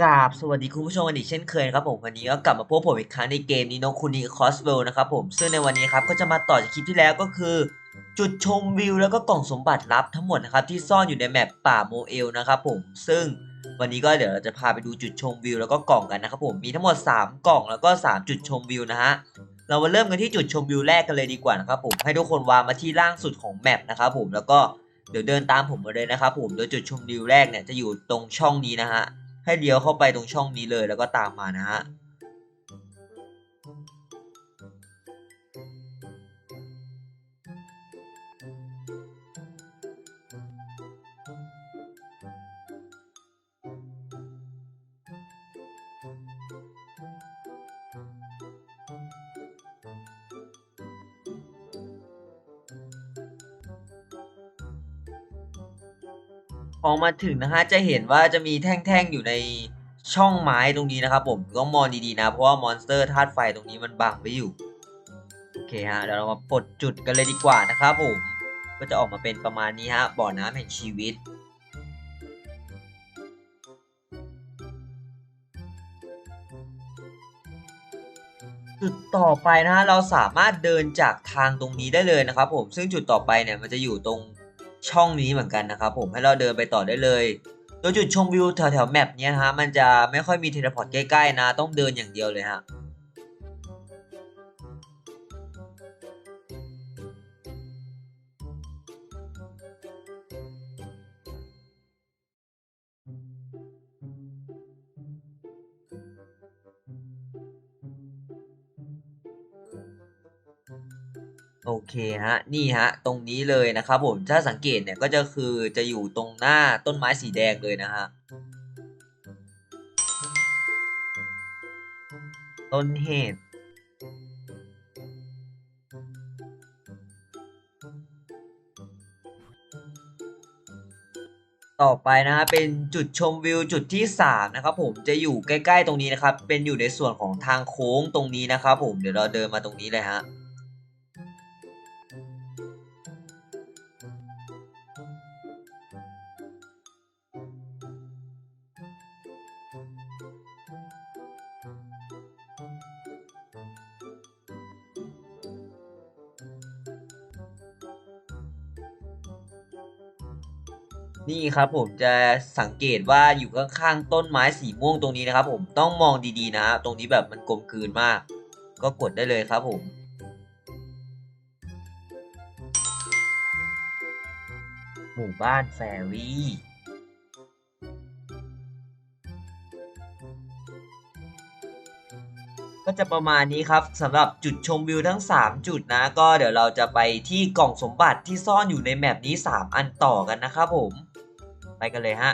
กราบสวัสดีคุณผู้ชมกันอีกเช่นเคยครับผมวันนี้ก็กลับมาพบผมอีกครั้งในเกมนี้น้องคุณนีคอสเวลนะครับผมซึ่งในวันนี้ครับก็จะมาต่อจากคลิปที่แล้วก็คือ จุดชมวิวแล้วก็กล่องสมบัติลับทั้งหมดนะครับที่ซ่อนอยู่ในแมปป่าโมเอลนะครับผมซึ่งวันนี้ก็เดี๋ยวเราจะพาไปดูจุดชมวิวแล้วก็กล่องกันนะครับผมมีทั้งหมด 3 กล่องแล้วก็ 3 จุดชมวิวนะฮะเรามาเริ่มกันที่จุดชมวิวแรกกันเลยดีกว่านะครับผมให้ทุกคนวางมาที่ล่างสุดของแมปนะครับผมแล้วก็เดี๋ยวเดินตามผมมาเลยนะครับผมโดยจุดชมวิวแรกเนี่ยจะอยู่ตรงช่องนี้นะฮะ ให้เลี้ยวเข้าไปตรงช่องนี้เลยแล้วก็ตามมานะฮะ อมาถึงนะฮะจะเห็นว่าจะมีแท่งๆอยู่ในช่องไม้ตรงนี้นะครับผมต้องมองดีๆนะเพราะว่ามอนสเตอร์ธาตุไฟตรงนี้มันบังไว้อยู่โอเคฮะเดี๋ยวเรามาปลดจุดกันเลยดีกว่านะครับผมก็จะออกมาเป็นประมาณนี้ฮะบ่อน้ำแห่งชีวิตจุดต่อไปนะฮะเราสามารถเดินจากทางตรงนี้ได้เลยนะครับผมซึ่งจุดต่อไปเนี่ยมันจะอยู่ตรง ช่องนี้เหมือนกันนะครับผมให้เราเดินไปต่อได้เลยโดยจุดชมวิวแถวแถวแมปเนี้ยฮะมันจะไม่ค่อยมีเทเลพอร์ตใกล้ๆนะ ต้องเดินอย่างเดียวเลยฮะ โอเคฮะนี่ฮะตรงนี้เลยนะครับผมถ้าสังเกตเนี่ยก็จะคือจะอยู่ตรงหน้าต้นไม้สีแดงเลยนะฮะต้นเหตุต่อไปนะฮะเป็นจุดชมวิวจุดที่ 3 นะครับผมจะอยู่ใกล้ ๆ ตรงนี้นะครับ เป็นอยู่ในส่วนของทางโค้งตรงนี้นะครับผมเดี๋ยวเราเดินมาตรงนี้เลยฮะ นี่ครับผมจะสังเกตว่าอยู่ข้างๆต้นไม้สีม่วงตรงนี้นะครับ ผมต้องมองดีๆนะฮะตรงนี้แบบมันกลมกลืนมาก ก็กดได้เลยครับผมหมู่บ้านแฟรี่ก็จะประมาณนี้ครับสำหรับจุดชมวิวทั้ง 3 จุดนะ ก็เดี๋ยวเราจะไปที่กล่องสมบัติที่ซ่อนอยู่ในแมปนี้ 3 อันต่อกันนะครับผม ไปกันเลยฮะ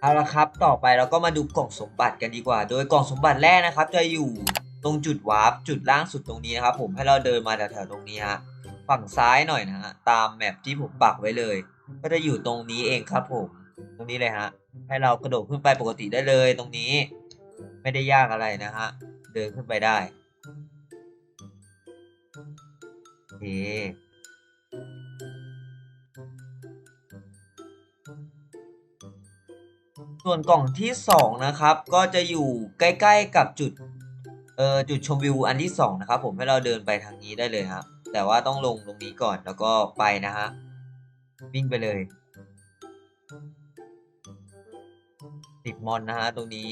เอาละครับ ต่อไปเราก็มาดูกล่องสมบัติกันดีกว่า โดยกล่องสมบัติแรกนะครับ จะอยู่ตรงจุดวาร์ปจุดล่างสุดตรงนี้นะครับผมให้เราเดินมาแถวๆตรงนี้ฮะฝั่งซ้ายหน่อยนะฮะตามแมปที่ผมปักไว้เลย ก็จะอยู่ตรงนี้เองครับผม ตรงนี้เลยฮะให้เรากระโดดขึ้นไปปกติได้เลยตรงนี้ ไม่ได้ยากอะไรนะฮะเดินขึ้นไปได้โอเค ส่วนกล่องที่ 2 นะครับ ก็จะอยู่ใกล้ๆกับจุดเอ่อจุดชมวิวอันที่ 2 นะครับ ผมให้เราเดินไปทางนี้ได้เลยครับแต่ว่าต้องลงตรงนี้ก่อนแล้วก็ไปนะฮะวิ่งไปเลยติดมอนนะฮะตรงนี้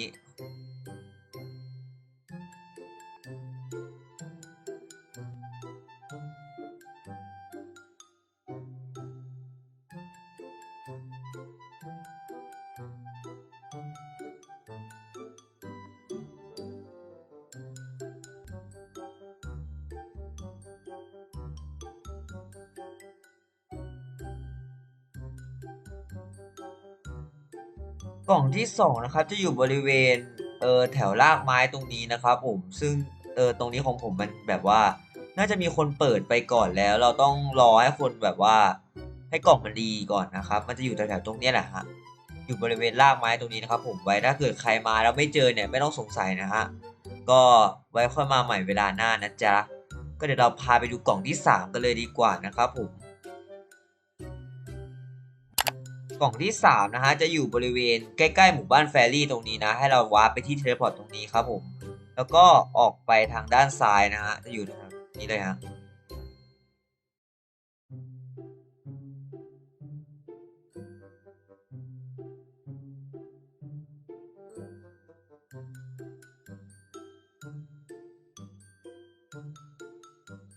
กล่องที่สองนะครับจะอยู่บริเวณเออแถวรากไม้ตรงนี้นะครับผมซึ่งเออตรงนี้ของผมมันแบบว่า น่าจะมีคนเปิดไปก่อนแล้ว เราต้องรอให้คนแบบว่า ให้กล่องมันดีก่อนนะครับ มันจะอยู่แถวๆตรงนี้แหละฮะอยู่บริเวณรากไม้ตรงนี้นะครับ ผมไว้ถ้าเกิดใครมาแล้วไม่เจอเนี่ยไม่ต้องสงสัยนะฮะก็ไว้ค่อยมาใหม่เวลาหน้านะจ๊ะก็เดี๋ยวเราพาไปดูกล่องที่สามกันเลยดีกว่านะครับผม กล่องที่ 3 นะฮะ จะอยู่บริเวณใกล้ๆหมู่บ้านแฟรี่ตรงนี้นะ ให้เราวาร์ปไปที่เทเลพอร์ตตรงนี้ครับผม แล้วก็ออกไปทางด้านซ้ายนะฮะ จะอยู่ทางนี้เลยฮะ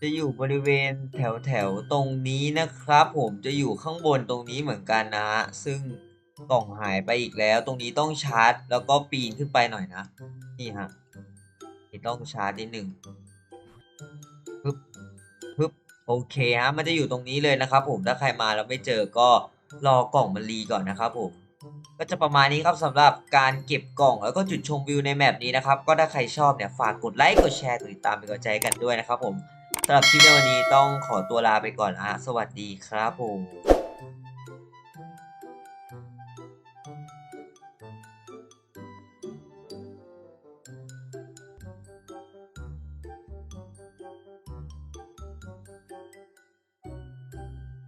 จะอยู่บริเวณแถวแถวตรงนี้นะครับ ผมจะอยู่ข้างบนตรงนี้เหมือนกันนะฮะซึ่งกล่องหายไปอีกแล้วตรงนี้ต้องชาร์จ แล้วก็ปีนขึ้นไปหน่อยนะ นี่ฮะนี่ต้องชาร์จนิดหนึ่งปึ๊บปึ๊บโอเคฮะมันจะอยู่ตรงนี้เลยนะครับ ผมถ้าใครมาแล้วไม่เจอก็รอกล่องมันรีก่อนนะครับผมก็จะประมาณนี้ครับสำหรับการเก็บกล่องแล้วก็จุดชมวิวในแมปนี้นะครับ ก็ถ้าใครชอบเนี่ยฝากกดไลค์กดแชร์กดติดตามเป็นกำลังใจกันด้วยนะครับผม สำหรับคลิปในวันนี้ต้องขอตัวลาไปก่อนอะสวัสดีครับผม